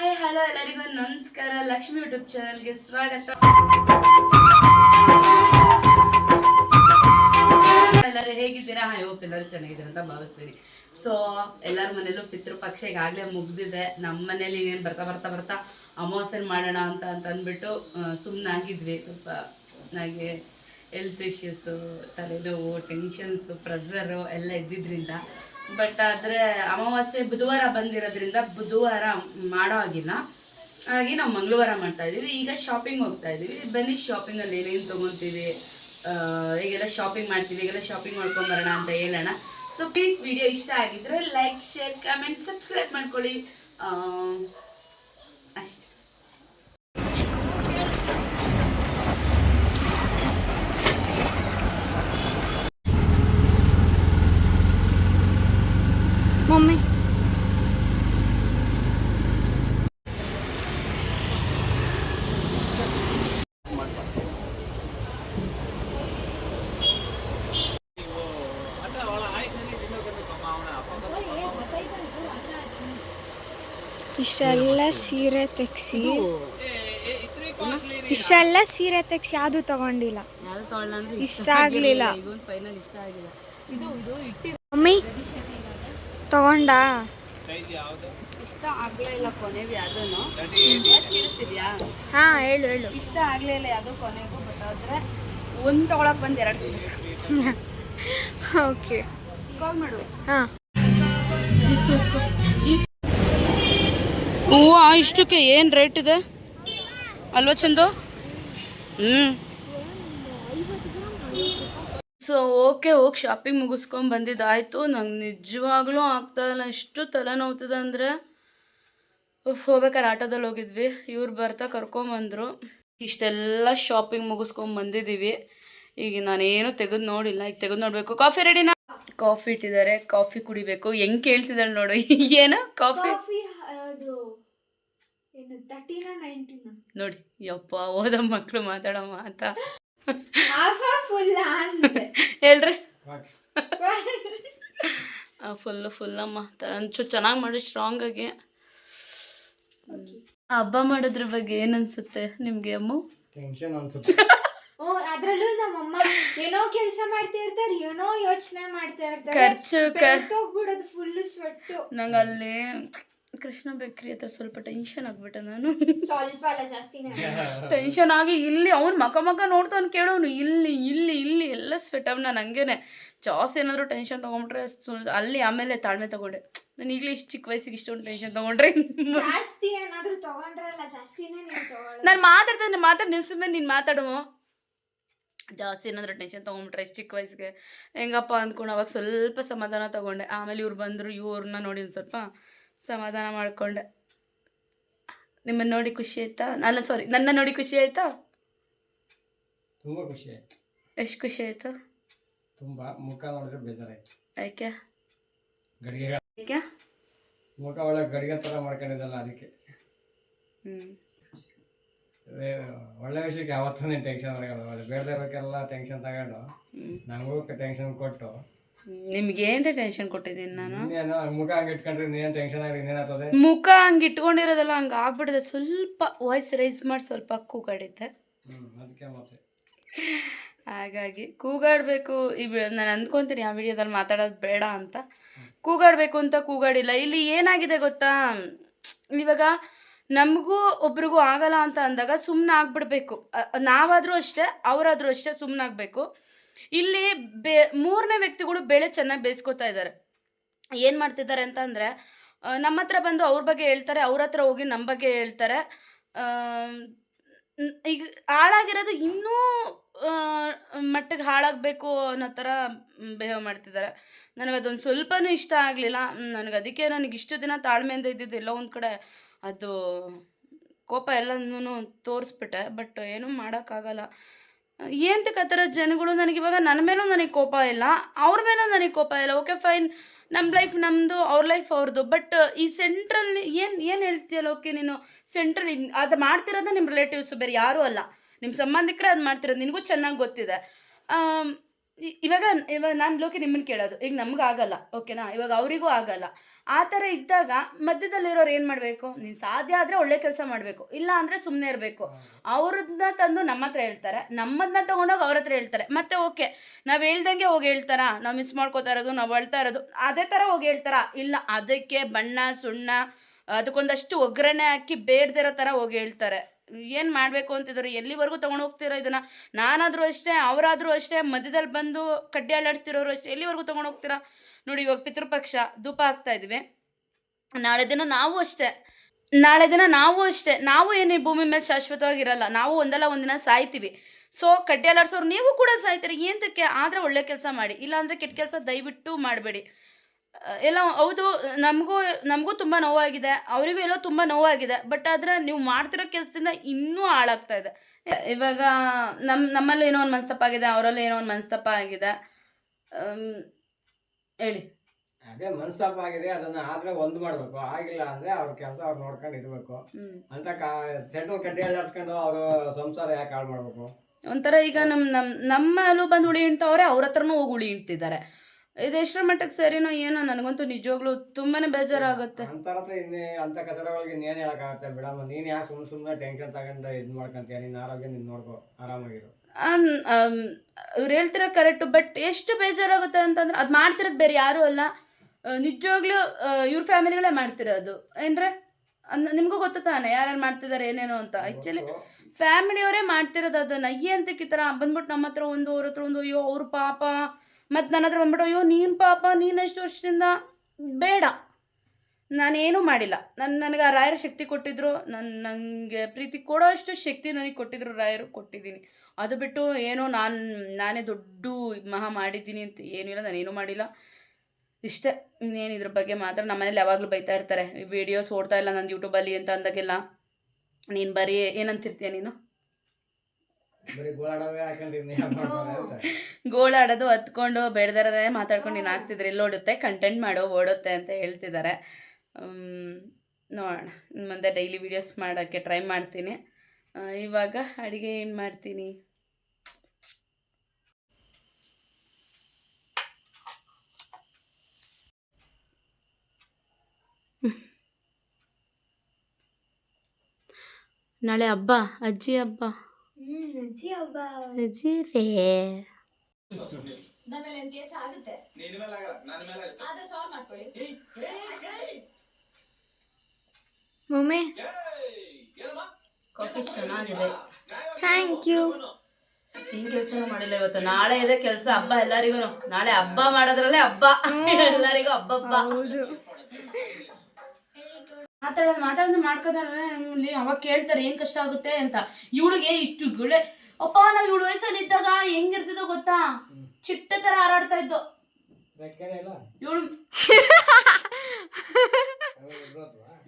Hi, hello ಎಲ್ಲರಿಗೂ ನಮಸ್ಕಾರ. Lakshmi YouTube ಚಾನಲ್ಗೆ ಸ್ವಾಗತ. ಎಲ್ಲರೂ ಹೇಗಿದ್ದೀರಾ? ಐ ಹೋಪ್ ಎಲ್ಲರೂ ಚೆನ್ನಾಗಿದ್ದೀರಾ ಅಂತ ಭಾವಿಸ್ತೀನಿ. ಸೊ ಎಲ್ಲರ ಮನೇಲೂ ಪಿತೃಪಕ್ಷ ಈಗಾಗಲೇ ಮುಗ್ದಿದೆ. ನಮ್ಮ ಮನೇಲಿ ಏನು ಬರ್ತಾ ಬರ್ತಾ ಬರ್ತಾ ಅಮಾವಾಸ್ಯೆ ಮಾಡೋಣ ಅಂತ ಅಂತ ಅಂದ್ಬಿಟ್ಟು ಸುಮ್ಮನಾಗಿದ್ವಿ ಸ್ವಲ್ಪ ನನಗೆ ಹೆಲ್ತ್ ಇಶ್ಯೂಸು ತಲೆನೋವು ಟೆನ್ಷನ್ಸು ಪ್ರೆಸರು ಎಲ್ಲ ಇದ್ದಿದ್ರಿಂದ. ಬಟ್ ಆದರೆ ಅಮಾವಾಸ್ಯೆ ಬುಧವಾರ ಬಂದಿರೋದ್ರಿಂದ ಬುಧವಾರ ಮಾಡೋ ಆಗಿಲ್ಲ ಹಾಗೆ ನಾವು ಮಂಗಳವಾರ ಮಾಡ್ತಾ ಇದೀವಿ ಈಗ ಶಾಪಿಂಗ್ ಹೋಗ್ತಾ ಇದೀವಿ ಬನ್ನಿ ಶಾಪಿಂಗಲ್ಲಿ ಏನೇನು ತಗೊಂತೀವಿ? ಈಗೆಲ್ಲ ಶಾಪಿಂಗ್ ಮಾಡ್ತೀವಿ. ಈಗೆಲ್ಲ ಶಾಪಿಂಗ್ ಮಾಡ್ಕೊಂಬರೋಣ ಅಂತ ಹೇಳೋಣ. ಸೊ ಪ್ಲೀಸ್ ವಿಡಿಯೋ ಇಷ್ಟ ಆಗಿದ್ರೆ ಲೈಕ್ ಶೇರ್ ಕಮೆಂಟ್ ಸಬ್ಸ್ಕ್ರೈಬ್ ಮಾಡ್ಕೊಳ್ಳಿ. ಅಷ್ಟೇ ಮಮ್ಮಿ ಇಷ್ಟೆಲ್ಲ ಸೀರೆ ತೆಗ್ಸಿ. ಇಷ್ಟೆಲ್ಲ ಸೀರೆ ತೆಗ್ಸಿ ಯಾವುದು ತಗೊಂಡಿಲ್ಲ. ಇಷ್ಟ ಆಗ್ಲಿಲ್ಲ. ಮಮ್ಮಿ ತಗೊಂಡ? ಇಷ್ಟ ಆಗ್ಲೇ ಇಲ್ಲ ಕೊನೆಗೆ ಕೇಳಿಸ್ತಿದ್ಯಾ ಹಾ ಹೇಳು ಹೇಳು. ಇಷ್ಟ ಆಗ್ಲೇ ಇಲ್ಲ ಯಾವ್ದು ಕೊನೆಗೂ ಬಟ್ ಆದ್ರೆ ಒಂದ್ ತಗೊಳಕ್ ಬಂದ್ ಎರಡು ಓಕೆ ಕಾಲ್ ಮಾಡು. ಹಾ. ಹೂವು ಇಷ್ಟಕ್ಕೆ ಏನು ರೇಟ್ ಇದೆ? ಅಲ್ವ ಚಂದು? ಹ್ಞೂ ಸೊ ಓಕೆ ಹೋಗಿ ಶಾಪಿಂಗ್ ಮುಗಿಸ್ಕೊಂಡು ಬಂದಿದ್ದಾಯಿತು. ನಂಗೆ ನಿಜವಾಗ್ಲೂ ಆಗ್ತಾ ಇಲ್ಲ. ಎಷ್ಟು ತಲೆನೋವ್ತದೆ ಅಂದರೆ ಹೋಗ್ಬೇಕಾದ್ರೆ ಆಟೋದಲ್ಲಿ ಹೋಗಿದ್ವಿ. ಇವ್ರು ಬರ್ತಾ ಕರ್ಕೊಂಬಂದರು ಇಷ್ಟೆಲ್ಲ ಶಾಪಿಂಗ್ ಮುಗಿಸ್ಕೊಂಡು ಬಂದಿದ್ದೀವಿ. ಈಗ ನಾನೇನು ತೆಗೆದು ನೋಡಿಲ್ಲ. ಈಗ ತೆಗೆದು ನೋಡಬೇಕು. ಕಾಫಿ ರೆಡಿನಾ ಕಾಫಿ ಇಟ್ಟಿದ್ದಾರೆ. ಕಾಫಿ ಕುಡಿಬೇಕು. ಹೆಂಗೆ ಕೇಳ್ತಿದ್ದಾಳೆ ನೋಡು. ಏನು ಕಾಫಿ ಕಾಫಿ ಅದು ಏನು ತರ್ಟಿನ ನೈನ್ಟೀನ ನೋಡಿ ಯಪ್ಪ ಓದ ಮಕ್ಕಳು ಮಾತಾಡೋ ಮಾತಾ. ಫುಲ್ ಹೇಳ್ರಿ. ಫುಲ್ ಫುಲ್ಲಮ್ಮ ಒಂಚೂರು ಚೆನ್ನಾಗಿ ಮಾಡಿ ಸ್ಟ್ರಾಂಗ್ ಆಗಿ. ಹಬ್ಬ ಮಾಡೋದ್ರ ಬಗ್ಗೆ ಏನ್ ಅನ್ಸುತ್ತೆ ನಿಮ್ಗೆ ಅಮ್ಮ? ಟೆನ್ಷನ್ ಅನ್ಸುತ್ತೆ. ಓ ಅದ್ರಲ್ಲೂ ನಮ್ಮಮ್ಮ ಏನೋ ಕೆಲಸ ಮಾಡ್ತಾ ಇರ್ತಾರೆ ಏನೋ ಯೋಚನೆ ಮಾಡ್ತಾ ಇರ್ತಾರೆ. ಖರ್ಚು ಹೋಗ್ಬಿಡೋದು ಫುಲ್ ಸ್ವೆಟ್ಟು ನಂಗೆ ಅಲ್ಲಿ ಕೃಷ್ಣ ಬೇಕ್ರಿ ಹತ್ರ ಸ್ವಲ್ಪ ಟೆನ್ಷನ್ ಆಗ್ಬಿಟ್ಟೆ ನಾನು. ಸ್ವಲ್ಪ ಅಲ್ಲ ಜಾಸ್ತಿನೇ ಟೆನ್ಷನ್ ಆಗಿ ಇಲ್ಲಿ ಅವ್ನು ಮಕ ಮಕ ನೋಡ್ತಾವ್ನು ಕೇಳೋನು ಇಲ್ಲಿ ಇಲ್ಲಿ ಇಲ್ಲಿ ಎಲ್ಲ ಸ್ವೆಟ್ ಅವ್ನ ನಂಗೇನೆ. ಜಾಸ್ತಿ ಏನಾದ್ರು ಟೆನ್ಷನ್ ತೊಗೊಂಡ್ರೆ ಅಲ್ಲಿ ಆಮೇಲೆ ತಾಳ್ಮೆ ತಗೊಂಡೆ. ನಾನು ಈಗಲೇ ಇಷ್ಟು ಚಿಕ್ಕ ವಯಸ್ಸಿಗೆ ಇಷ್ಟೊಂದು ಟೆನ್ಷನ್ ತೊಗೊಂಡ್ರೆ. ಜಾಸ್ತಿ ಏನಾದ್ರೂ ತಗೊಂಡ್ರಲ್ಲ ಜಾಸ್ತಿನೇ ನಾನು ಮಾತಾಡ್ತೇನೆ ಮಾತಾಡಿ ನಿಲ್ಸಿದ್ಮೇಲೆ ನೀನು ಮಾತಾಡುವ ಜಾಸ್ತಿ ಏನಾದರೂ ಟೆನ್ಷನ್ ತೊಗೊಂಡ್ಬಿಟ್ರೆ ಇಷ್ಟು ಚಿಕ್ಕ ವಯಸ್ಸಿಗೆ. ಹೆಂಗಪ್ಪ ಅಂದ್ಕೊಂಡು ಅವಾಗ ಸ್ವಲ್ಪ ಸಮಾಧಾನ ತೊಗೊಂಡೆ. ಆಮೇಲೆ ಇವ್ರು ಬಂದರು ಇವ್ರನ್ನ ನೋಡಿ ಒಂದು ಸ್ವಲ್ಪ ಸಮಾಧಾನ ಮಾಡಿಕೊಂಡೆ. ನಿಮ್ಮನ್ನು ನೋಡಿ ಖುಷಿ ಆಯ್ತಾ? ಅಲ್ಲ ಸಾರಿ ನನ್ನ ನೋಡಿ ಖುಷಿ ಆಯ್ತಾ? ತುಂಬಾ ಖುಷಿ ಆಯ್ತು. ಎಷ್ಟು ಖುಷಿ ಆಯಿತು? ತುಂಬಾ ಮುಖ ನೋಡಿದ್ರೆ ಬೇಜಾರಾಯ್ತು. ಯಾಕೆ? ಗಡಿಗೆ ಯಾಕೆ? ಮುಖ ಒಳಗೆ ಗಡಿಗೆ ತರ ಮಾಡ್ಕೊಂಡಿದ್ದಲ್ಲ ಅದಕ್ಕೆ. ಹ್ಞೂ ಒಳ್ಳೆ ವಿಷಯಕ್ಕೆ ಯಾವತ್ತೂ ಟೆನ್ಷನ್ ಮಾಡ್ಕೊಂಡು ಬೇಡದೇ ಬೇಕೆಲ್ಲ ಟೆನ್ಷನ್ ತಗೊಂಡು ನನಗೂ ಟೆನ್ಷನ್ ಕೊಟ್ಟು ನಿಮ್ಗೆ ಏನ್ ಟೆನ್ಷನ್ ಕೊಟ್ಟಿದ್ದೀನಿ ನಾನು? ಮುಖ ಹಂಗೆ ಇಟ್ಕೊಂಡ್ರೆ ಟೆನ್ಷನ್ ಆಗಿ ಮುಖ ಹಂಗೆ ಇಟ್ಕೊಂಡಿರೋದಲ್ಲ ಹಂಗೆ ಆಗ್ಬಿಟ್ಟಿದೆ. ಸ್ವಲ್ಪ ವಾಯ್ಸ್ ರೈಸ್ ಮಾಡಿ ಸ್ವಲ್ಪ ಕೂಗಾಡಿದ್ದೆ. ಹಾಗಾಗಿ ಕೂಗಾಡಬೇಕು. ಈ ನಾನು ಅಂದ್ಕೊತೀನಿ ಆ ವಿಡಿಯೋದಲ್ಲಿ ಮಾತಾಡೋದು ಬೇಡ ಅಂತ. ಕೂಗಾಡಬೇಕು ಅಂತ ಕೂಗಾಡಿಲ್ಲ. ಇಲ್ಲಿ ಏನಾಗಿದೆ ಗೊತ್ತಾ? ಇವಾಗ ನಮಗೂ ಒಬ್ರಿಗೂ ಆಗಲ್ಲ ಅಂತ ಅಂದಾಗ ಸುಮ್ಮನೆ ಆಗ್ಬಿಡ್ಬೇಕು ನಾವಾದರೂ ಅಷ್ಟೇ ಅವರಾದರೂ ಅಷ್ಟೇ ಸುಮ್ಮನೆ ಆಗಬೇಕು ಇಲ್ಲಿ ಬೇ, ಮೂರನೇ ವ್ಯಕ್ತಿಗಳು ಬೆಳೆ ಚೆನ್ನಾಗಿ ಬೇಯಿಸ್ಕೊತಾ ಇದ್ದಾರೆ. ಏನು ಮಾಡ್ತಿದ್ದಾರೆ ಅಂತ ಅಂದರೆ ನಮ್ಮ ಹತ್ರ ಬಂದು ಅವ್ರ ಬಗ್ಗೆ ಹೇಳ್ತಾರೆ, ಅವ್ರ ಹತ್ರ ಹೋಗಿ ನಮ್ಮ ಬಗ್ಗೆ ಹೇಳ್ತಾರೆ. ಈಗ ಹಾಳಾಗಿರೋದು ಇನ್ನೂ ಮಟ್ಟಿಗೆ ಹಾಳಾಗಬೇಕು ಅನ್ನೋ ಥರ ಬಿಹೇವ್ ಮಾಡ್ತಿದ್ದಾರೆ. ನನಗದೊಂದು ಸ್ವಲ್ಪನೂ ಇಷ್ಟ ಆಗಲಿಲ್ಲ. ನನಗೆ ಅದಕ್ಕೆ ನನಗೆ ಇಷ್ಟು ದಿನ ತಾಳ್ಮೆಯಿಂದ ಇದ್ದಿದ್ದು ಎಲ್ಲೋ ಒಂದು ಕಡೆ ಅದು ಕೋಪ ಎಲ್ಲನೂ ತೋರಿಸ್ಬಿಟ್ಟೆ, ಬಟ್ ಏನೂ ಮಾಡೋಕ್ಕಾಗಲ್ಲ. ಏನಂತಕ್ಕೆ ಆ ಥರ ಜನಗಳು ನನಗಿವಾಗ ನನ್ನ ಮೇಲೂ ನನಗೆ ಕೋಪ ಇಲ್ಲ, ಅವ್ರ ಮೇಲೂ ನನಗೆ ಕೋಪ ಇಲ್ಲ. ಓಕೆ ಫೈನ್ ನಮ್ಮ ಲೈಫ್ ನಮ್ಮದು ಅವ್ರ ಲೈಫ್ ಅವ್ರದ್ದು ಬಟ್ ಈ ಸೆಂಟ್ರಲ್ ಏನು ಏನು ಹೇಳ್ತೀಯಲ್ಲ ಓಕೆ ನೀನು? ಸೆಂಟ್ರಲ್ ಅದು ಮಾಡ್ತಿರೋದು ನಿಮ್ಮ ರಿಲೇಟಿವ್ಸ್ ಬೇರೆ, ಯಾರೂ ಅಲ್ಲ. ನಿಮ್ಮ ಸಂಬಂಧಿಕರೇ ಅದು ಮಾಡ್ತಿರೋದು, ನಿನಗೂ ಚೆನ್ನಾಗಿ ಗೊತ್ತಿದೆ. ಇವಾಗ ಇವಾಗ ನಾನು ಲೋಕೆ ನಿಮ್ಮನ್ನು ಕೇಳೋದು. ಈಗ ನಮಗೆ ಆಗಲ್ಲ ಓಕೆನಾ ಇವಾಗ ಅವರಿಗೂ ಆಗಲ್ಲ. ಆ ಥರ ಇದ್ದಾಗ ಮಧ್ಯದಲ್ಲಿರೋರು ಏನು ಮಾಡಬೇಕು? ನೀನು ಸಾಧ್ಯ ಆದರೆ ಒಳ್ಳೆ ಕೆಲಸ ಮಾಡಬೇಕು. ಇಲ್ಲ ಅಂದರೆ ಸುಮ್ಮನೆ ಇರಬೇಕು. ಅವ್ರನ್ನ ತಂದು ನಮ್ಮ ಹತ್ರ ಹೇಳ್ತಾರೆ. ನಮ್ಮದನ್ನ ತೊಗೊಂಡೋಗಿ ಅವ್ರ ಹತ್ರ ಹೇಳ್ತಾರೆ. ಮತ್ತೆ ಓಕೆ ನಾವು ಹೇಳ್ದಂಗೆ ಹೋಗಿ ಹೇಳ್ತಾರಾ? ನಾವು ಮಿಸ್ ಮಾಡ್ಕೋತಾ ಇರೋದು ನಾವು ಅಳ್ತಾ ಇರೋದು. ಅದೇ ಥರ ಹೋಗಿ ಹೇಳ್ತಾರಾ? ಇಲ್ಲ ಅದಕ್ಕೆ ಬಣ್ಣ ಸುಣ್ಣ ಅದಕ್ಕೊಂದಷ್ಟು ಒಗ್ಗರಣೆ ಹಾಕಿ ಬೇಡದಿರೋ ಥರ ಹೋಗಿ ಹೇಳ್ತಾರೆ. ಏನು ಮಾಡಬೇಕು ಅಂತಿದ್ರು ಎಲ್ಲಿವರೆಗೂ ತೊಗೊಂಡು ಹೋಗ್ತಿರೋ ಇದನ್ನು? ನಾನಾದರೂ ಅಷ್ಟೇ ಅವರಾದರೂ ಅಷ್ಟೇ ಮಧ್ಯದಲ್ಲಿ ಬಂದು ಕಡ್ಡಿ ಅಲ್ಲಾಡ್ತಿರೋರು ಅಷ್ಟೇ ಎಲ್ಲಿವರೆಗೂ ತೊಗೊಂಡು ಹೋಗ್ತೀರಾ? ನೋಡಿ, ಇವಾಗ ಪಿತೃಪಕ್ಷ ಧೂಪ ಹಾಕ್ತಾ ಇದ್ವಿ. ನಾಳೆ ದಿನ ನಾವು ಅಷ್ಟೇ. ನಾಳೆ ದಿನ ನಾವು ಅಷ್ಟೇ. ನಾವು ಏನು ಈ ಭೂಮಿ ಮೇಲೆ ಶಾಶ್ವತವಾಗಿರಲ್ಲ. ನಾವು ಒಂದಲ್ಲ ಒಂದಿನ ಸಾಯ್ತೀವಿ. ಸೊ ಕಡ್ಡಿ ಅಲ್ಲಾಡ್ಸೋರು ನೀವು ಕೂಡ ಸಾಯ್ತೀರಿ. ಏನಕ್ಕೆ ಆದರೆ ಒಳ್ಳೆ ಕೆಲಸ ಮಾಡಿ. ಇಲ್ಲಾಂದರೆ ಕೆಟ್ಟ ಕೆಲಸ ದಯವಿಟ್ಟು ಮಾಡಬೇಡಿ. ಎಲ್ಲ ಹೌದು, ನಮಗೂ ನಮಗೂ ತುಂಬ ನೋವಾಗಿದೆ. ಅವರಿಗೂ ಎಲ್ಲೋ ತುಂಬ ನೋವಾಗಿದೆ. ಬಟ್ ಆದರೆ ನೀವು ಮಾಡ್ತಿರೋ ಕೆಲಸದಿಂದ ಇನ್ನೂ ಹಾಳಾಗ್ತಾ ಇದೆ. ಇವಾಗ ನಮ್ಮ ನಮ್ಮಲ್ಲೂ ಏನೋ ಒಂದು ಮನಸ್ತಪ್ಪ ಆಗಿದೆ ಅವರಲ್ಲೂ ಏನೋ ಒಂದು ಮನಸ್ತಪ್ಪ ಆಗಿದೆ ಹೇಳಿ. ಅದೇ ಮನಸ್ತಾಪ ಆಗಿದೆ ಅದನ್ನ ಆದ್ರೆ ಒಂದು ಮಾಡ್ಬೇಕು. ಆಗಿಲ್ಲ ಅಂದ್ರೆ ಅವ್ರ ಕೆಲಸ ಅವ್ರು ನೋಡ್ಕೊಂಡು ಇರ್ಬೇಕು. ಅಂತ ಸೆಂಟ್ರಲ್ ಕಡ್ಡಿಯಲ್ಲಿ ಹಚ್ಕೊಂಡು ಅವರು ಸಂಸಾರ ಯಾಕೆ ಹಾಳು ಮಾಡ್ಬೇಕು? ಒಂಥರ ಈಗ ನಮ್ಮ ನಮ್ಮ ನಮ್ಮಲ್ಲೂ ಬಂದು ಉಳಿ ಹಿಂಡ್ತವ್ರೆ ಅವ್ರ ಹತ್ರನೂ ಹೋಗಿ ಉಳಿ ಇದು ಎಷ್ಟರ ಮಟ್ಟಕ್ಕೆ ಸರಿನೋ ಏನೋ ನನಗಂತೂ ನಿಜವಾಗ್ಲೂ ತುಂಬಾನೇ ಬೇಜಾರಾಗುತ್ತೆ. ಅಂತಾರತ್ರ ಇನ್ನೇ ಅಂತ ಕಥೆಗಳಿಗೆ ಇನ್ನೇನು ಹೇಳಕ್ಕಾಗತ್ತೆ ಬಿಡಮ್ಮ. ನೀನು ಯಾಕೆ ಸುಮ್ಮನೆ ಸುಮ್ಮನೆ ಟೆನ್ಷನ್ ತಗೊಂಡು ಇದು ಮಾಡ್ಕೊಂತೀಯ? ನಿನ್ನ ಆರೋಗ್ಯ ನೀನು ನೋಡ್ಕೋ ಆರಾಮಾಗಿರು. ಇವ್ರು ಹೇಳ್ತಿರೋ ಕರೆಕ್ಟು ಬಟ್ ಎಷ್ಟು ಬೇಜಾರಾಗುತ್ತೆ ಅಂತಂದ್ರೆ ಅದು ಮಾಡ್ತಿರೋದು ಬೇರೆ ಯಾರೂ ಅಲ್ಲ. ನಿಜವಾಗ್ಲೂ ಇವ್ರ ಫ್ಯಾಮಿಲಿಗಳೇ ಮಾಡ್ತಿರೋದು. ಏನ್ರೆ ನಿಮಗೂ ಗೊತ್ತು ತಾನೆ ಯಾರ್ಯಾರು ಮಾಡ್ತಿದ್ದಾರೆ ಏನೇನೋ ಅಂತ. ಆ್ಯಕ್ಚುಲಿ ಫ್ಯಾಮಿಲಿಯವರೇ ಮಾಡ್ತಿರೋದು ಅದನ್ನ ಅಂತ ಈ ಥರ ಬಂದ್ಬಿಟ್ಟು ನಮ್ಮ ಹತ್ರ ಒಂದು, ಅವ್ರ ಹತ್ರ ಒಂದು, ಅಯ್ಯೋ, ಅವ್ರ ಪಾಪ. ಮತ್ತು ನನ್ನ ಹತ್ರ ಬಂದ್ಬಿಟ್ಟು, ಅಯ್ಯೋ, ನೀನು ಪಾಪ, ನೀನು ಎಷ್ಟು ವರ್ಷದಿಂದ ಬೇಡ. ನಾನೇನೂ ಮಾಡಿಲ್ಲ. ನನ್ನ ನನಗೆ ಆ ರಾಯರ ಶಕ್ತಿ ಕೊಟ್ಟಿದ್ರು. ನನ್ನ ನನಗೆ ಪ್ರೀತಿ ಕೊಡೋ ಅಷ್ಟು ಶಕ್ತಿ ನನಗೆ ಕೊಟ್ಟಿದ್ರು, ರಾಯರು ಕೊಟ್ಟಿದ್ದೀನಿ. ಅದು ಬಿಟ್ಟು ಏನೋ ನಾನು ನಾನೇ ದೊಡ್ಡ ಮಹಾ ಮಾಡಿದ್ದೀನಿ ಅಂತ ಏನೂ ಇಲ್ಲ ನಾನೇನೂ ಮಾಡಿಲ್ಲ. ಇಷ್ಟೇ ಇನ್ನೇನು ಇದ್ರ ಬಗ್ಗೆ ಮಾತ್ರ ನಮ್ಮ ಮನೇಲಿ ಯಾವಾಗಲೂ ಬೈತಾ ಇರ್ತಾರೆ. ವಿಡಿಯೋಸ್ ಓಡ್ತಾ ಇಲ್ಲ ನಂದು ಯೂಟ್ಯೂಬಲ್ಲಿ ಅಂತ ಅಂದಾಗೆಲ್ಲ. ನೀನು ಬರೀ ಏನಂತಿರ್ತೀಯ ನೀನು? ಗೋಳಾಡೋದೇ ಹತ್ಕೊಂಡು ಬೆಳೆದರದೇ ಮಾತಾಡ್ಕೊಂಡು ನೀನು ಹಾಕ್ತಿದ್ರೆ ಎಲ್ಲಿ ಓಡುತ್ತೆ? ಕಂಟೆಂಟ್ ಮಾಡು ಓಡುತ್ತೆ ಅಂತ ಹೇಳ್ತಿದ್ದಾರೆ. ನೋಡೋಣ. ಇನ್ನು ಮುಂದೆ ಡೈಲಿ ವೀಡಿಯೋಸ್ ಮಾಡೋಕ್ಕೆ ಟ್ರೈ ಮಾಡ್ತೀನಿ. ಇವಾಗ ಅಡುಗೆ ಏನು ಮಾಡ್ತೀನಿ? ನಾಳೆ ಹಬ್ಬ ಅಜ್ಜಿ ಹಬ್ಬ. ಹ್ಮ್ ಅಜ್ಜಿ ಹಬ್ಬ. ಅಜ್ಜಿ ಫೇ ಮಮ್ಮಿ? ಕಾಫಿ ಚೆನ್ನಾಗಿದೆ. ಥ್ಯಾಂಕ್ ಯು ಏನ್ ಕೆಲಸ ಮಾಡಿಲ್ಲ ಇವತ್ತು? ನಾಳೆ ಇದೆ ಕೆಲಸ ಹಬ್ಬ ಎಲ್ಲರಿಗೂ ನಾಳೆ ಹಬ್ಬ ಮಾಡೋದ್ರಲ್ಲೇ ಹಬ್ಬ. ಎಲ್ಲರಿಗೂ ಹಬ್ಬ ಹಬ್ಬ. ಹೌದು. ಮಾತಾಡೋದು ಮಾತಾಡೋದು ಮಾಡ್ಕೋತಾರೆ ಅವಾಗ ಕೇಳ್ತಾರೆ ಏನ್ ಕಷ್ಟ ಆಗುತ್ತೆ ಅಂತ. ಇವಳಿಗೆ ಇಷ್ಟು ಗುಳೆ. ಅಪ್ಪ ನಾವು ಇವಳು ವಯಸ್ಸಲ್ಲಿ ಇದ್ದಾಗ ಹೆಂಗಿರ್ತಿದ್ದೋ ಗೊತ್ತಾ? ಚಿಟ್ಟ ತರ ಹಾರಾಡ್ತಾ ಇದ್ದು. ಇವಳು?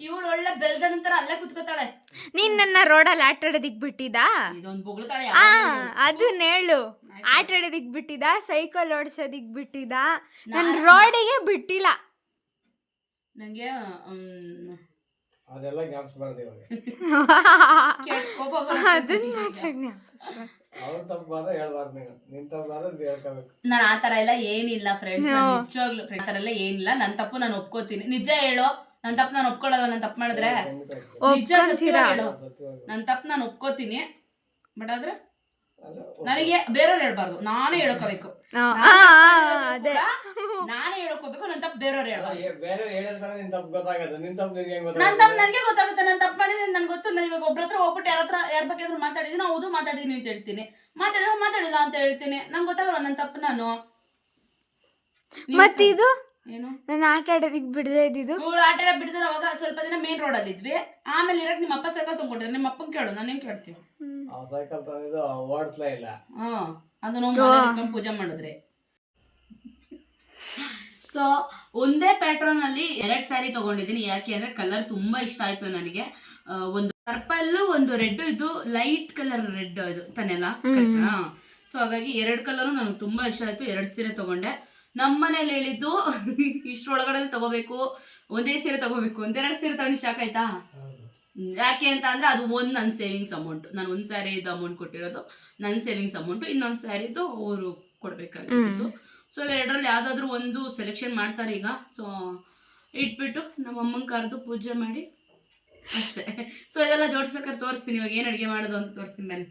ಇವಳು ಒಳ್ಳೆ ಬೆಲ್ದ ನಂತರ ಅಲ್ಲೇ ಕುತ್ಕೋತಾಳೆ. ನೀನ್ ನನ್ನ ರೋಡಲ್ಲಿ ಆಟ ಆಡೋದಿಕ್ ಬಿಟ್ಟಿದ? ಇದೊಂದು ಬೊಗಳ್ತಾಳೆ ಆ ಅದನ್ನ ಹೇಳು. ಆಟ ಆಡೋದಿಕ್ ಬಿಟ್ಟಿದ? ಸೈಕಲ್ ಓಡಿಸೋದಿಕ್ ಬಿಟ್ಟಿದ? ನನ್ ರೋಡಿಗೆ ಬಿಟ್ಟಿಲ್ಲ. ನಂಗೆ ಅದೆಲ್ಲ ಜ್ಞಾಪಿಸ್ಬಾರ್ದು ಇವಾಗ. ಅದನ್ನ. ಮಾತ್ರ ಅವ್ರ ತಪ್ಪು ಆದ್ರೆ ಹೇಳ್ಬಾರ್ದು ನೀನು. ನಿನ್ ತಪ್ಪು ಆದ್ರೆ ಹೇಳ್ಕೋಬೇಕು. ನಾನು ಆ ತರ ಎಲ್ಲ ಏನಿಲ್ಲ ಫ್ರೆಂಡ್ಸ್ ನಿಜವಾಗ್ಲೂ ಫ್ರೆಂಡ್ಸ್ ಎಲ್ಲ ಏನಿಲ್ಲ. ನನ್ನ ತಪ್ಪು ನಾನು ಒಪ್ಕೋತೀನಿ. ನಿಜ ಹೇಳು ನನ್ನ ತಪ್ಪು ನಾನು ಒಪ್ಕೊಳ್ಳೋದು ನಾನು ತಪ್ಪು ಮಾಡಿದ್ರೆ? ನಿಜ ಸತ್ಯ ಹೇಳು. ನನ್ನ ತಪ್ಪು ನಾನು ಒಪ್ಕೋತೀನಿ. ಬಟ್ ಆದ್ರೆ ನನಗೆ ಬೇರೆಯವ್ರು ಹೇಳ್ಬಾರ್ದು. ನಾನೇ ಹೇಳ್ಕೋಬೇಕು. ಅದೇ. ನಾನೇ ಹೇಳ್ಕೋಬೇಕು ನನ್ನ ತಪ್ಪು ಬೇರೆಯವ್ರು ಹೇಳ್ಬಾರ್ದು ಬೇರೆ ಹೇಳಿರ್ತಾರೆ ನಿನ್ ತಪ್ಪು ಗೊತ್ತಾಗದು ನಿನ್ ತಪ್ಪು ನಿನ್ಗೆ ಹೆಂಗ್ ನನ್ನ ಗೊತ್ತಾಗುತ್ತೆ ತಪ್ಪು ನನಗೆ ಗೊತ್ತಾಗುತ್ತೆ ನಾನು ತಪ್ಪು ಮಾಡಿದ್ರೆ ನನ್ಗೆ ಗೊತ್ತು. ನಾನು ಇವಾಗ ಒಬ್ರ ಹತ್ರ ಹೋಗ್ಬಿಟ್ಟು ಯಾರ ಹತ್ರ ಯಾರ ಬಗ್ಗೆ ಆದ್ರೂ ಮಾತಾಡಿದೀನಿ ಹೌದು ಮಾತಾಡಿದ್ದೀನಿ ಅಂತ ಹೇಳ್ತೀನಿ. ಮಾತಾಡಿದ್ರೆ ಮಾತಾಡಿಲ್ಲ ಅಂತ ಹೇಳ್ತೀನಿ. ನಂಗೆ ಗೊತ್ತಾಗಲ್ಲ ನನ್ನ ತಪ್ಪು ನಾನು. ಮತ್ತಿದು ಏನು? ನಾನು ಆಟ ಆಡೋದಿಕ್ ಬಿಡದೆ ಇದ್ದಿದ್ದು? ಇವ್ರು ಆಟ ಆಡ ಬಿಡಿದ್ರೆ ಅವಾಗ ಸ್ವಲ್ಪ ದಿನ ಮೇನ್ ರೋಡ್ ಅಲ್ಲಿ ಇದ್ವಿ. ಆಮೇಲೆ ಇರಕ್ ನಿಮ್ಮ ಅಪ್ಪ ಸೈಕಲ್ ತಗೊಂಡಿದ್ರೆ ನಿಮ್ಮ ಅಪ್ಪನ್ ಕೇಳು ನಾನು ಹೆಂಗ್ ಕೇಳ್ತೀವಿ ಆ ಸೈಕಲ್ ತಂದಿದ್ದು ಓಡಿಸ್ಲೇ ಇಲ್ಲ. ಹಾ. ಅದು ಒಂದು ಪೂಜೆ ಮಾಡಿದ್ರೆ. ಸೊ ಒಂದೇ ಪ್ಯಾಟ್ರನ್ ಅಲ್ಲಿ ಎರಡ್ ಸ್ಯಾರಿ ತಗೊಂಡಿದ್ದೀನಿ. ಯಾಕೆ ಅಂದ್ರೆ ಕಲರ್ ತುಂಬಾ ಇಷ್ಟ ಆಯ್ತು ನನಗೆ. ಒಂದು ಪರ್ಪಲ್ ಒಂದು ರೆಡ್ ಇದು ಲೈಟ್ ಕಲರ್ ರೆಡ್ ಇದು ತಾನೆಲ್ಲ? ಸೊ ಹಾಗಾಗಿ ಎರಡು ಕಲರ್ ನನಗೆ ತುಂಬಾ ಇಷ್ಟ ಆಯ್ತು. ಎರಡು ಸೀರೆ ತಗೊಂಡೆ. ನಮ್ಮ ಮನೇಲಿ ಹೇಳಿದ್ದು ಇಷ್ಟರೊಳಗಡೆ ತಗೋಬೇಕು ಒಂದೇ ಸೀರೆ ತಗೋಬೇಕು. ಒಂದೆರಡು ಸೀರೆ ತಗೊಂಡು ಶಾಕ್ ಆಯ್ತಾ? ಯಾಕೆ ಅಂತ ಅಂದ್ರೆ ಅದು ಒಂದು ನನ್ನ ಸೇವಿಂಗ್ಸ್ ಅಮೌಂಟ್ ನಾನು ಒಂದು ಸ್ಯಾರಿ ಇದು ಅಮೌಂಟ್ ಕೊಟ್ಟಿರೋದು ನನ್ನ ಸೇವಿಂಗ್ಸ್ ಅಮೌಂಟು ಇನ್ನೊಂದು ಸ್ಯಾರಿದು ಅವರು ಕೊಡಬೇಕಾಗಿತ್ತು ಸೊ ಎರಡರಲ್ಲಿ ಯಾವುದಾದ್ರೂ ಒಂದು ಸೆಲೆಕ್ಷನ್ ಮಾಡ್ತಾರೆ ಈಗ. ಸೊ ಇಟ್ಬಿಟ್ಟು ನಮ್ಮ ಅಮ್ಮನ ಕರೆದು ಪೂಜೆ ಮಾಡಿ ಅಷ್ಟೇ. ಸೊ ಇದೆಲ್ಲ ಜೋಡಿಸ್ಬೇಕಾದ್ರೆ ತೋರಿಸ್ತೀನಿ. ಇವಾಗ ಏನು ಅಡುಗೆ ಮಾಡೋದು ಅಂತ ತೋರಿಸ್ತೀನಿ ಬನ್ನಿ.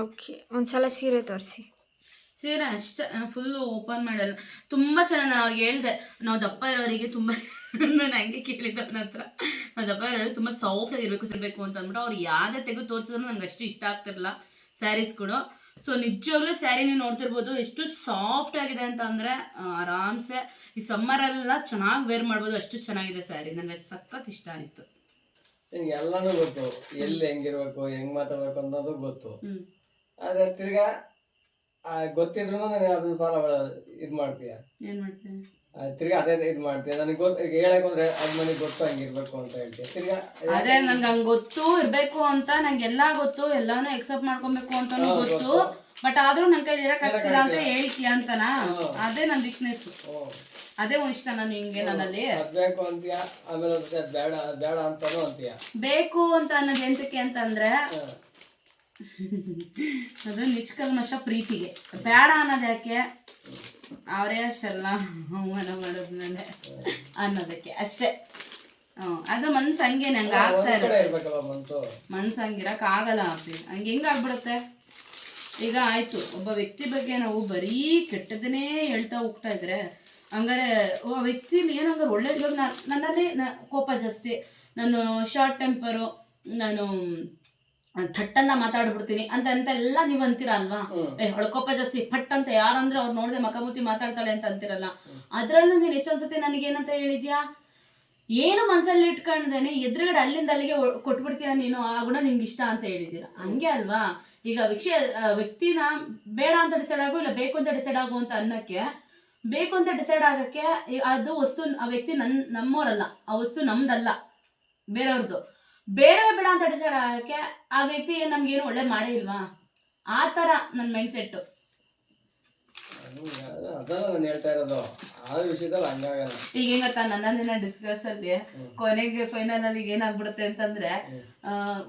ಓಕೆ ಒಂದ್ಸಲ ಸೀರೆ ತೋರಿಸಿ. ಸೀರೆ ಅಷ್ಟೇ. ಫುಲ್ಲು ಓಪನ್ ಮಾಡಲ್ಲ. ತುಂಬ ಚೆನ್ನಾಗಿ ನಾನು ಅವ್ರಿಗೆ ಹೇಳ್ದೆ. ನಾವು ದಪ್ಪ ಇರೋರಿಗೆ ತುಂಬ ನಾನು ಹಂಗೆ ಕೇಳಿದ್ದೆ ಅವನ ಹತ್ರ. ಅದಪ್ಪ ದಪ್ಪ ಇರೋರಿಗೆ ತುಂಬ ಸಾಫ್ಟ್ ಆಗಿರ್ಬೇಕು ಸಿಗಬೇಕು ಅಂತ ಅಂದ್ಬಿಟ್ಟು ಅವ್ರು ಯಾವುದೇ ತೆಗೆದು ತೋರಿಸಿದ್ರು ನಂಗೆ ಅಷ್ಟು ಇಷ್ಟ ಆಗ್ತಿರಲಿಲ್ಲ. ಸ್ಯಾರೀಸ್ ಕೂಡ. ಸೊ ನಿಜವಾಗ್ಲೂ ಸ್ಯಾರಿ ನೀವು ನೋಡ್ತಿರ್ಬೋದು ಎಷ್ಟು ಸಾಫ್ಟ್ ಆಗಿದೆ ಅಂತ ಅಂದರೆ ಆರಾಮ್ಸೆ. ಈ ಸಮ್ಮರೆಲ್ಲ ಚೆನ್ನಾಗಿ ವೇರ್ ಮಾಡ್ಬೋದು ಅಷ್ಟು ಚೆನ್ನಾಗಿದೆ ಸ್ಯಾರಿ ನನಗೆ ಸಖತ್ ಇಷ್ಟ ಆಯ್ತು. ಎಲ್ಲಾನು ಗೊತ್ತು. ಎಲ್ಲಿ ಹೆಂಗಿರ್ಬೇಕು ಹೆಂಗ್ ಮಾತಾಡ್ಬೇಕು ಅನ್ನೋದು ಗೊತ್ತು. ಆದ್ರೆ ತಿರ್ಗಾ ಗೊತ್ತಿದ್ರು ನಾನು ಅದನ್ನ ಫಾಲೋ ಇದು ಮಾಡ್ತೀಯ? ಏನು ಮಾಡ್ತೀನಿ ಆ, ತಿರ್ಗಾ ಅದೇ ಇದು ಮಾಡ್ತೀಯ. ನನಗೆ ಗೊತ್ತು ಹೇಳಕ್ ಹೋದ್ರೆ ಅದ್ ನನಗೆ ಗೊತ್ತು ಹಂಗಿರ್ಬೇಕು ಅಂತ ಹೇಳ್ತೀನಿ ತಿರ್ಗಾ ಅದೇ ನಂಗೆ ಹಂಗ್ ಗೊತ್ತು ಇರ್ಬೇಕು ಅಂತ ನಂಗೆ ಎಲ್ಲಾ ಗೊತ್ತು ಎಲ್ಲಾನು ಎಕ್ಸೆಪ್ಟ್ ಮಾಡ್ಕೊಬೇಕು ಅಂತಾನೂ ಗೊತ್ತು ಬಟ್ ಆದ್ರೂ ನನ್ ಕೈ ಇರಕ್ ಆಗ್ತಿಲ್ಲ ಅಂತ ಹೇಳ್ತೀಯ ಅಂತನಾ? ಅದೇ ನನ್ ವೀಕ್ನೆಸ್ ಅದೇ ಇಷ್ಟ ನಾನು ಹಿಂಗೆ ನನ್ನಲ್ಲಿ. ಬೇಕು ಅಂತೀಯ ಆಮೇಲೆ ಅದ್ ಬೇಡ ಅದ್ ಬೇಡ ಅಂತಾನು ಅಂತೀಯ. ಬೇಕು ಅಂತ ಅನ್ನೋದು ಎಂತಕ್ಕೆ ಅಂತಂದ್ರೆ. ಅದು ನಿಷ್ಕಲ್ಮಶ ಪ್ರೀತಿಗೆ. ಬೇಡ ಅನ್ನೋದು ಯಾಕೆ? ಅವರೇ ಅಷ್ಟೆಲ್ಲ ಅವಮಾನ ಮಾಡೋದು ನನಗೆ ಅನ್ನೋದಕ್ಕೆ ಅಷ್ಟೇ. ಹ್ಮ್ ಅದು ಮನ್ಸು ಹಂಗೆ ನಂಗೆ ಆಗ್ತಾ ಇದೆ ಮನ್ಸು. ಹಂಗಿರಕ್ ಆಗಲ್ಲ ಅಪ್ಪಿ. ಹಂಗೆ ಹೆಂಗ್ ಆಗ್ಬಿಡುತ್ತೆ? ಈಗ ಆಯ್ತು ಒಬ್ಬ ವ್ಯಕ್ತಿ ಬಗ್ಗೆ ನಾವು ಬರೀ ಕೆಟ್ಟದನ್ನೇ ಹೇಳ್ತಾ ಹೋಗ್ತಾ ಇದ್ರೆ ಹಂಗಾರೆ ಆ ವ್ಯಕ್ತಿಲಿ ಏನಂದ್ರೆ ಹಂಗಾರೆ ಒಳ್ಳೇದು ಇವಾಗ ನನ್ನಲ್ಲಿ ಕೋಪ ಜಾಸ್ತಿ. ನಾನು ಶಾರ್ಟ್ ಟೆಂಪರು ನಾನು ಥಟ್ಟನ್ನ ಮಾತಾಡ್ಬಿಡ್ತೀನಿ ಅಂತ ಅಂತ ಎಲ್ಲ ನೀವ್ ಅಂತೀರ ಅಲ್ವಾ? ಏ ಹೊಳ್ಕೊಪ್ಪ ಜಾಸ್ತಿ ಪಟ್ ಅಂತ ಯಾರಂದ್ರೆ ಅವ್ರು ನೋಡದೆ ಮಕಮುತಿ ಮಾತಾಡ್ತಾಳೆ ಅಂತ ಅಂತಿರಲ್ಲ. ಅದ್ರಲ್ಲೂ ನೀನ್ ಎಷ್ಟೊಂದ್ ಸತಿ ನನಗೆ ಏನಂತ ಹೇಳಿದ್ಯಾ? ಏನು ಮನ್ಸಲ್ಲಿ ಇಟ್ಕೊಂಡ್ದೇನೆ ಎದುರುಗಡೆ ಅಲ್ಲಿಂದ ಅಲ್ಲಿಗೆ ಕೊಟ್ಬಿಡ್ತೀಯ ನೀನು? ಆ ಗುಣ ನಿಂಗೆ ಇಷ್ಟ ಅಂತ ಹೇಳಿದೀರ ಹಂಗೆ ಅಲ್ವಾ? ಈಗ ವಿಷಯ ವ್ಯಕ್ತಿನ ಬೇಡ ಅಂತ ಡಿಸೈಡ್ ಆಗು ಇಲ್ಲ ಬೇಕು ಅಂತ ಡಿಸೈಡ್ ಆಗು ಅಂತ ಅನ್ನಕ್ಕೆ ಬೇಕು ಅಂತ ಡಿಸೈಡ್ ಆಗಕ್ಕೆ ಅದು ವಸ್ತು ಆ ವ್ಯಕ್ತಿ ನನ್ ನಮ್ಮೋರಲ್ಲ ಆ ವಸ್ತು ನಮ್ದಲ್ಲ ಬೇರೆಯವ್ರದ್ದು ಬೇಡವೇ ಬೇಡ ಅಂತ ಡಿಸೈಡ್ ಆಗಕ್ಕೆ ಆ ವ್ಯಕ್ತಿ ನಮ್ಗೇನು ಒಳ್ಳೆ ಮಾಡೇ ಇಲ್ವಾ? ಆ ತರ ನನ್ನ ಮೈಂಡ್ ಸೆಟ್ ನಾನು ಹೇಳ್ತಾ ಇರೋದು. ಆ ವಿಷಯದಲ್ಲಿ ಹಂಗಾಗಲ್ಲ. ಈಗ ಹೆಂಗ್ ನನ್ನ ದಿನ ಡಿಸ್ಕಸ್ ಅಲ್ಲಿ ಕೊನೆಗೆ ಫೈನಲ್ ಅಲ್ಲಿ ಏನಾಗ್ಬಿಡುತ್ತೆ ಅಂತಂದ್ರೆ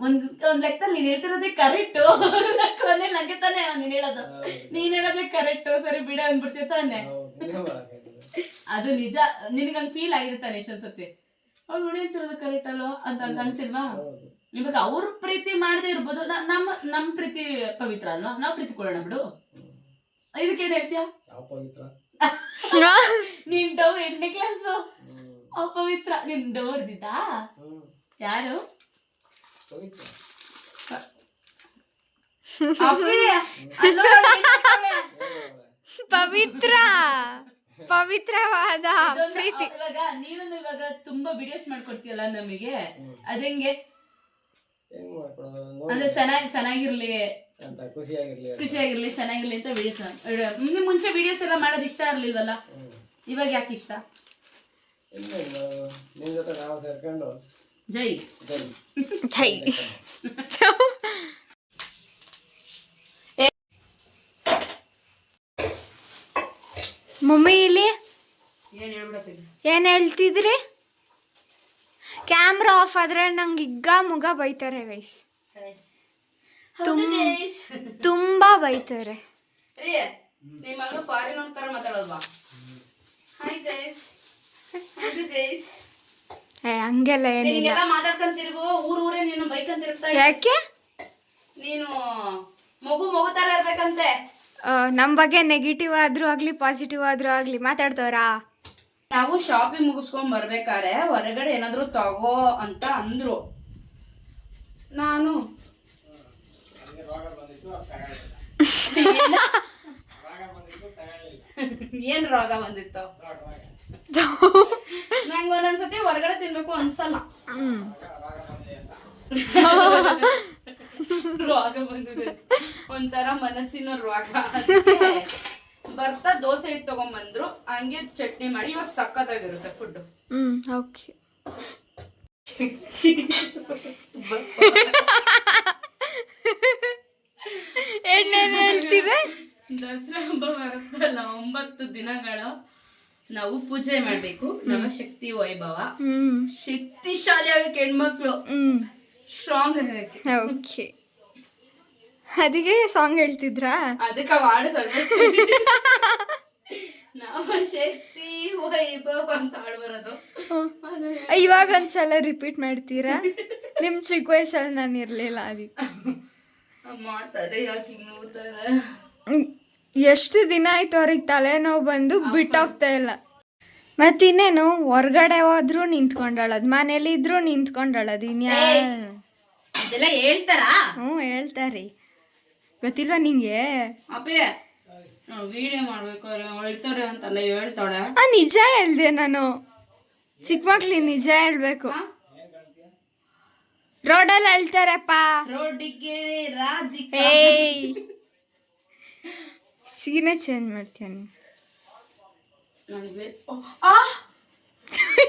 ಒಂದ್ ಒಂದ್ ಲೆಕ್ಕದಲ್ಲಿ ನೀನ್ ಹೇಳ್ತಿರೋದೇ ಕರೆಕ್ಟ್ ಕೊನೆ ನಂಗೆ ತಾನೇ ನೀನ್ ಹೇಳೋದು. ನೀನ್ ಹೇಳೋದೇ ಕರೆಕ್ಟ್ ಸರಿ ಬಿಡ ಅಂದ್ಬಿಡ್ತೀಯ ತಾನೆ. ಅದು ನಿಜ. ನಿನಗೆ ಹಂಗ್ ಫೀಲ್ ಆಗಿರುತ್ತಾನೆ ಎಷ್ಟೊಂದ್ ಸತಿ? ಅವ್ಳು ನೋಡಿ ಹೇಳ್ತಿರೋದು ಕರೆಕ್ಟ್ ಅಲ್ವಾ ಅಂತ ಅಂತ ಅನ್ಸಿಲ್ವಾ. ಇವಾಗ ಅವ್ರ ಪ್ರೀತಿ ಮಾಡದೇ ಇರ್ಬೋದು. ನಮ್ಮ ನಮ್ ಪ್ರೀತಿ ಪವಿತ್ರ ಅಲ್ವಾ? ನಾವ್ ಪ್ರೀತಿ ಕೊಡೋಣ ಬಿಡು ಇದಕ್ಕೇನ್ ಹೇಳ್ತೀಯ? ಯಾವ ಪವಿತ್ರ. ನೀನ್ ಡವ್ ಎಂಟನೇ ಕ್ಲಾಸ್. ಅಪವಿತ್ರ. ನಿನ್ ಡವ್ ಹೊಡ್ದಿದ್ದಾ. ಯಾರು? ಪವಿತ್ರ. ಪವಿತ್ರವಾದ ಇದೊಂದು- ಪ್ರೀತಿ. ಇವಾಗ ನೀನು ಇವಾಗ ತುಂಬಾ ವಿಡಿಯೋಸ್ ಮಾಡ್ಕೊಡ್ತೀಯಲ್ಲ ನಮಗೆ? ಅದಂಗೆ? ಹೆಂಗ್ ಮಾಡ್ಕೊಡೋದು? ನೋಡಿ. ಅಂದ್ರೆ ಚೆನ್ನಾಗಿ ಚೆನ್ನಾಗಿರ್ಲಿ. ಖುಷಿ ಖುಷಿಯಾಗಿರ್ಲಿ ಅಂತ. ಖುಷಿಯಾಗಿರ್ಲಿ ಚೆನ್ನಾಗಿರ್ಲಿ ಅಂತ ವಿಡಿಯೋಸ್ ನಿಮ್ಗೆ ಮುಂಚೆ ವಿಡಿಯೋಸ್ ಎಲ್ಲ ಮಾಡೋದ್ ಇಷ್ಟ ಇರ್ಲಿಲ್ವಲ್ಲ? ಹ್ಮ್. ಇವಾಗ ಯಾಕೆ ಇಷ್ಟ? ಇನ್ನೇನ್ ಮಾಡೋದು? ನಿಮ್ ಜೊತೆ ನಾವು ಸೇರ್ಕೊಂಡು ಜೈ. ಜೈ. ಥೈ ಮಮ್ಮಿ ಇಲ್ಲಿ? ಏನ್ ಹೇಳ್ತಿದ್ರಿ? ಕ್ಯಾಮ್ರಾ ಆಫ್ ಆದ್ರೆ ನಂಗೆ ಇಗ್ಗ ಮುಗ ಬೈತಾರೆ ವೈಸ್ ತುಂಬಾ ಬೈತಾರೆ. ಏ ಹಂಗೆಲ್ಲ ಏನಿಲ್ಲ. ಮಾತಾಡ್ಕೊಂತಿರ್ಗು ಊರ್ ಊರೇ ನೀನು. ಯಾಕೆ? ನೀನು ಮಗು ಮಗು ತರ ಇರ್ಬೇಕಂತೆ. ಆ, ನಮ್ ಬಗ್ಗೆ ನೆಗೆಟಿವ್ ಆದ್ರೂ ಆಗ್ಲಿ ಪಾಸಿಟಿವ್ ಆದ್ರೂ ಆಗ್ಲಿ ಮಾತಾಡ್ತವರಾ? ನಾವು ಶಾಪಿಂಗ್ ಮುಗಿಸ್ಕೊಂಡ್ ಬರ್ಬೇಕಾರೆ ಹೊರಗಡೆ ಏನಾದ್ರು ತಗೋ ಅಂತ ಅಂದ್ರು. ನಾನು. ಏನ್ ರೋಗ ಬಂದಿತ್ತು? ನಂಗೆ ಒಂದೊಂದ್ಸತಿ ಹೊರಗಡೆ ತಿನ್ಬೇಕು ಅನ್ಸಲ್ಲ. ಹ್ಮ್. ರೋಗ ಬಂದಿದೆ. ಒಂಥರ ಮನಸ್ಸಿನ ರೋಗ. ಬರ್ತಾ ದೋಸೆ ಹಿಟ್ಟು ತಗೊಂಬಂದ್ರು ಹಂಗೆ ಚಟ್ನಿ ಮಾಡಿ ಇವಾಗ ಸಕ್ಕತ್ತಾಗಿರುತ್ತೆ ಫುಡ್ ಹ್ಮ್ ಓಕೆ ಹೇಳ್ತಿದೆ? ದಸರಾ ಹಬ್ಬ ಬರುತ್ತಲ್ಲ ಒಂಬತ್ತು ದಿನಗಳು ನಾವು ಪೂಜೆ ಮಾಡ್ಬೇಕು. ನಮ್ಮ ಶಕ್ತಿ ವೈಭವ. ಶಕ್ತಿಶಾಲಿಯಾಗಿ ಹೆಣ್ಮಕ್ಳು ಹ್ಮ್. ಸ್ಟ್ರಾಂಗ್ ಆಗಕ್ಕೆ ಓಕೆ ಅದಕ್ಕೆ ಸಾಂಗ್ ಹೇಳ್ತಿದ್ರಾ? ಅದಕ್ಕೆ ಹಾಡು ಸ್ವಲ್ಪ ನಮ್ಮ ಶಕ್ತಿ ವೈಭವ್ ಅಂತ ಹಾಡು ಬರೋದು. ಅದು ಇವಾಗ ಒಂದ್ಸಲ ರಿಪೀಟ್ ಮಾಡ್ತೀರಾ? ನಿಮ್ ಚಿಕ್ಕ ವಯಸ್ಸಲ್ಲಿ ನಾನು ಇರ್ಲಿಲ್ಲ ಅದಕ್ಕೆ. ಯಾಕೆ ಎಷ್ಟು ದಿನ ಆಯ್ತು ಅವ್ರಿಗೆ ತಲೆನೋವು ಬಂದು ಬಿಟ್ಟೋಗ್ತಾ ಇಲ್ಲ. ಮತ್ತಿನ್ನೇನು ಹೊರ್ಗಡೆ ಹೋದ್ರು ನಿಂತ್ಕೊಂಡಳದ್ ಮನೇಲಿ ಇದ್ರು ನಿಂತ್ಕೊಂಡಳದ್ ಇನ್ಯಾ ಇದೆಲ್ಲ ಹೇಳ್ತಾರಾ? ಹ್ಞೂ ಹೇಳ್ತಾರಿ. ಗೊತ್ತಿಲ್ವಾ ನಿಂಗೆ? ಅಪ್ಪೇ ವಿಡಿಯೋ ಮಾಡ್ಬೇಕು ಹೇಳ್ತಾರೆ ಅಂತಲ್ಲ ಹೇಳ್ತಾಳೆ. ಆ ನಿಜ ಹೇಳ್ದೆ ನಾನು. ಚಿಕ್ಕ ಮಕ್ಳಿ ನಿಜ ಹೇಳ್ಬೇಕು. ರೋಡಲ್ಲಿ ಅಳ್ತಾರಪ್ಪ. ರೋಡಿಗೆ ರಾಧಿಕಾ. ಏಯ್. ಸೀನೆ ಚೇಂಜ್ ಮಾಡ್ತೀನಿ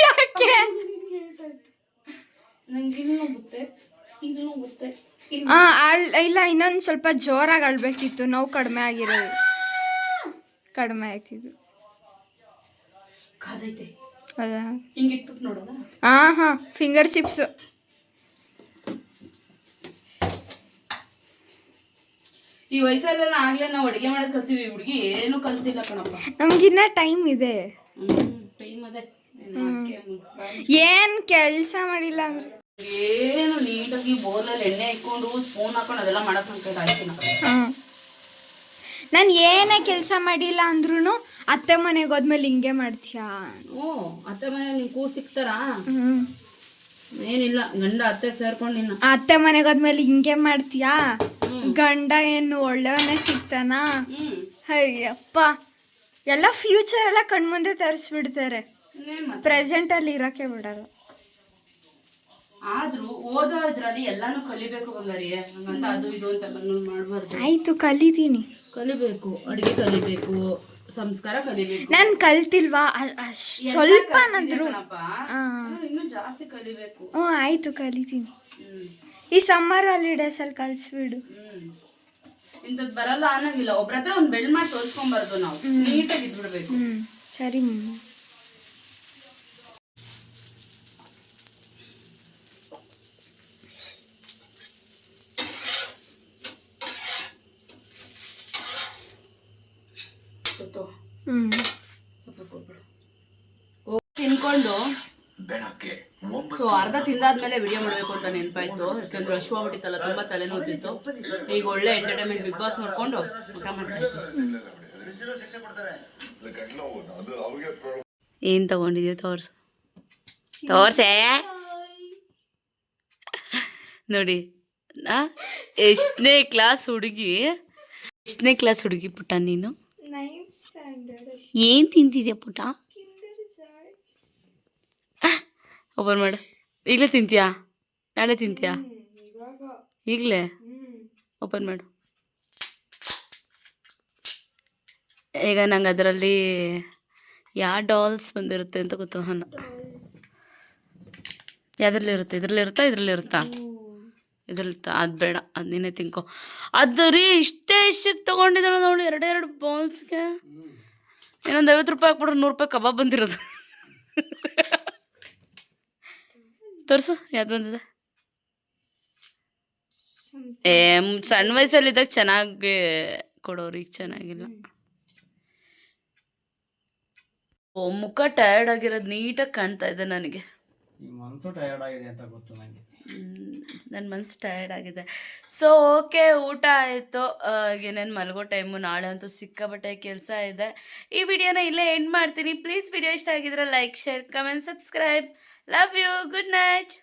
ಯಾಕೆ? ನಂಗೆ ಇನ್ನೂ ಗೊತ್ತೆ ಇನ್ನೂ ನೋವುತ್ತೆ ಇಲ್ಲಿ ಆ ಅಳ್ ಇಲ್ಲ ಇನ್ನೊಂದು ಸ್ವಲ್ಪ ಜೋರಾಗಿ ಅಳ್ಬೇಕಿತ್ತು. ನೋವು ಕಡಿಮೆ ಆಗಿರೋದು. ಕಡಿಮೆ ಆಯ್ತಿದ್ದು ಹಾ ಹೌದಾ ಹಾಂ ಹಾಂ ಫಿಂಗರ್ ಚಿಪ್ಸ್. ಈ ವಯಸ್ಸಲ್ಲೆಲ್ಲ ಆಗ್ಲೇ ನಾವು ಅಡುಗೆ ಮಾಡೋದು ಕಲ್ತೀವಿ. ಹುಡುಗಿ ಏನು ಕಲ್ತಿಲ್ಲ ಕಣಪ್ಪ. ನಮ್ಗಿನ್ನ ಟೈಮ್ ಇದೆ. ಟೈಮ್ ಅದೇ. ಏನು ಕೆಲಸ ಮಾಡಿಲ್ಲ ಅಂದ್ರೆ. ನೀಟಾಗಿ ಬೋರ್ಲಲ್ಲಿ ಎಣ್ಣೆ ಇಟ್ಕೊಂಡು ಸ್ಪೂನ್ ಹಾಕೊಂಡು ಅದೆಲ್ಲ ಮಾಡಕ್ ನನ್ ಕೈಲಿ ಆಯ್ತಿಲ್ಲ ನಾನು ಏನೇ ಕೆಲಸ ಮಾಡಿಲ್ಲ ಅಂದ್ರೂ ಅತ್ತೆ ಮನೆಗೆ ಹೋದ್ಮೇಲೆ ಹಿಂಗೆ ಮಾಡ್ತೀಯಾ? ಓ ಅತ್ತೆ ಮನೆ ನಿಂಗೆ ಕೂರ್ ಸಿಗ್ತಾರಾ? ಏನಿಲ್ಲ ಗಂಡ ಅತ್ತೆ ಸೇರ್ಕೊಂಡು ನಿನ್ನ. ಅತ್ತೆ ಮನೆಗೆ ಹೋದ್ಮೇಲೆ ಹಿಂಗೆ ಮಾಡ್ತೀಯಾ? ಗಂಡ ಏನು ಒಳ್ಳೆಯವನೇ ಸಿಗ್ತಾನಾ? ಅಯ್ಯಪ್ಪ. ಎಲ್ಲ ಫ್ಯೂಚರ್ ಎಲ್ಲ ಕಣ್ಮುಂದೆ ತರಿಸ್ಬಿಡ್ತಾರೆ. ಪ್ರೆಸೆಂಟ್ ಅಲ್ಲಿ ಪ್ರೆಸೆಂಟಲ್ಲಿ ಇರೋಕ್ಕೆ ಬಿಡಲ್ಲ. ಆದ್ರೂ ಓದೋ ಇದ್ರಲ್ಲಿ ಎಲ್ಲಾನು ಕಲಿಬೇಕು ಬಂಗಾರಿ. ಹಂಗಂತ ಅದು ಇದು ಅಂತ ಮಾಡ್ಬಾರ್ದು. ಆಯ್ತು ಕಲಿತೀನಿ. ಕಲಿಬೇಕು ಅಡಿಗೆ ಕಲಿಬೇಕು ಸಂಸ್ಕಾರ ಕಲಿಬೇಕು. ನಾನು ಕಲ್ತಿಲ್ವಾ? ಸ್ವಲ್ಪ ಅಷ್ಟ್ ಇನ್ನು ಜಾಸ್ತಿ ಕಲಿಬೇಕು. ಹ್ಞೂ ಆಯ್ತು ಕಲಿತೀನಿ. ಹ್ಮ್. ಈ ಸಮ್ಮರ್ ಹಾಲಿಡೇಸಲ್ಲಿ ಕಲಿಸ್ಬಿಡು. ಹ್ಮ್. ಇಂಥದ್ ಬರಲ್ಲ ಅನ್ನಂಗಿಲ್ಲ. ಒಬ್ರ ಹತ್ರ ಒಂದ್ ಬೆಳ್ ಮಾಡಿ ತೋರ್ಸ್ಕೊಂಬಾರ್ದು ನಾವು. ನೀಟಾಗಿ ಇದ್ಬಿಡ್ಬೇಕು. ಹ್ಞೂ ಸರಿ ಮಮ್ಮಿ. ತಿನ್ಕೊಂಡು ಸೊ ಅರ್ಧ ತಿಂದಾದ್ಮೇಲೆ ವಿಡಿಯೋ ಮಾಡಬೇಕು ಅಂತ ನೆನಪಾಯ್ತು. ಯಾಕಂದ್ರೆ ರಶ್ ಆಗ್ಬಿಟ್ಟಿತ್ತಲ್ಲ ತುಂಬಾ ತಲೆನೋತಿತ್ತು ಈಗ ಒಳ್ಳೆ ಎಂಟರ್ಟೈನ್ಮೆಂಟ್ ಬಿಗ್ ಬಾಸ್ ನೋಡ್ಕೊಂಡು ಊಟ ಮಾಡ್ತಾ ಏನ್ ತಗೊಂಡಿದ್ಯೋ ತೋರ್ಸು. ತೋರ್ಸೆ? ನೋಡಿ ನಾ ಎಷ್ಟನೇ ಕ್ಲಾಸ್ ಹುಡುಗಿ ಎಷ್ಟನೇ ಕ್ಲಾಸ್ ಹುಡುಗಿ ಪುಟ್ಟ ನೀನು? ನೈನ್ತ್ ಸ್ಟ್ಯಾಂಡರ್ಡ್ ಏನ್ ತಿಂತಿದ್ಯಾ ಪುಟ? ಓಪನ್ ಮಾಡು. ಈಗಲೇ ತಿಂತೀಯಾ? ನಾಳೆ ತಿಂತೀಯಾ? ಈಗಲೇ? ಓಪನ್ ಮಾಡು. ಈಗ ನಂಗೆ ಅದರಲ್ಲಿ ಯಾವ ಡಾಲ್ಸ್ ಬಂದಿರುತ್ತೆ ಅಂತ ಗೊತ್ತು ಯಾವ್ದ್ರಲ್ಲಿ ಇರುತ್ತೆ? ಇದ್ರಲ್ಲಿ ಇರುತ್ತಾ? ಇದ್ರಲ್ಲಿ ಅದು ಬೇಡ, ಅದು ನೀನೇ ತಿನ್ಕೊ. ಅದು ರೀ ಇಷ್ಟೇ ಇಷ್ಟಕ್ಕೆ ತೊಗೊಂಡಿದ್ದಾಳೆ ಅವಳು ಎರಡೆರಡು ಬಾಲ್ಸ್ಗೆ. ಇನ್ನೊಂದು ಐವತ್ತು ರೂಪಾಯಿ ಹಾಕ್ಬಿಟ್ರೆ ನೂರು ರೂಪಾಯಿ ಕಬಾಬ್ ಬಂದಿರೋದು. ತೋರಿಸು, ಯಾವ್ದು ಬಂದಿದೆ? ಏ ಸಣ್ಣ ವಯಸ್ಸಲ್ಲಿದ್ದಾಗ ಚೆನ್ನಾಗಿ ಕೊಡೋರು, ಈಗ ಚೆನ್ನಾಗಿಲ್ಲ. ಓ, ಮುಖ ಟಯರ್ಡ್ ಆಗಿರೋದು ನೀಟಾಗಿ ಕಾಣ್ತಾ ಇದೆ ನನಗೆ. ಮನಸ್ಸು ಟಯರ್ಡ್ ಆಗಿದೆ ಅಂತ ಗೊತ್ತು ನನಗೆ ನನ್ನ ಮನ್ಸು ಟಯರ್ಡ್ ಆಗಿದೆ. ಸೊ ಓಕೆ ಊಟ ಆಯಿತು. ಏನೇನು ಮಲಗೋ ಟೈಮು ನಾಳೆ ಅಂತೂ ಸಿಕ್ಕಾಬಟ್ಟೆ ಕೆಲಸ ಇದೆ. ಈ ವಿಡಿಯೋನ ಇಲ್ಲೇ ಎಂಡ್ ಮಾಡ್ತೀನಿ. ಪ್ಲೀಸ್ ವಿಡಿಯೋ ಇಷ್ಟ ಆಗಿದ್ರೆ like share comment subscribe love you good night